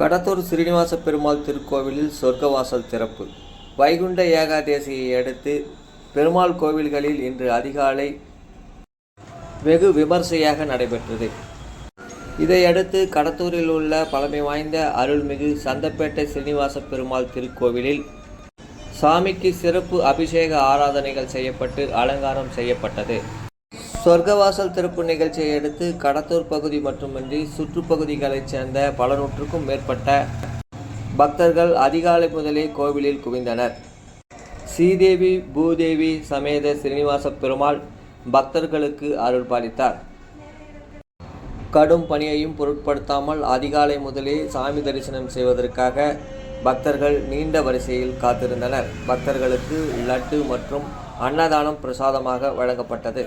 கடத்தூர் ஸ்ரீனிவாச பெருமாள் திருக்கோவிலில் சொர்க்கவாசல் திறப்பு. வைகுண்ட ஏகாதேசியை அடுத்து பெருமாள் கோவில்களில் இன்று அதிகாலை வெகு விமர்சையாக நடைபெற்றது. இதையடுத்து கடத்தூரில் உள்ள பழமை வாய்ந்த அருள்மிகு சந்தப்பேட்டை ஸ்ரீனிவாச பெருமாள் திருக்கோவிலில் சாமிக்கு சிறப்பு அபிஷேக ஆராதனைகள் செய்யப்பட்டு அலங்காரம் செய்யப்பட்டது. சொர்க்கவாசல் திறப்பு நிகழ்ச்சியை அடுத்து கடத்தூர் பகுதி மட்டுமின்றி சுற்றுப்பகுதிகளைச் சேர்ந்த பல நூற்றுக்கும் மேற்பட்ட பக்தர்கள் அதிகாலை முதலே கோவிலில் குவிந்தனர். ஸ்ரீதேவி பூதேவி சமேத ஸ்ரீனிவாச பெருமாள் பக்தர்களுக்கு அருள் பாலித்தார். கடும் பணியையும் பொருட்படுத்தாமல் அதிகாலை முதலே சாமி தரிசனம் செய்வதற்காக பக்தர்கள் நீண்ட வரிசையில் காத்திருந்தனர். பக்தர்களுக்கு லட்டு மற்றும் அன்னதானம் பிரசாதமாக வழங்கப்பட்டது.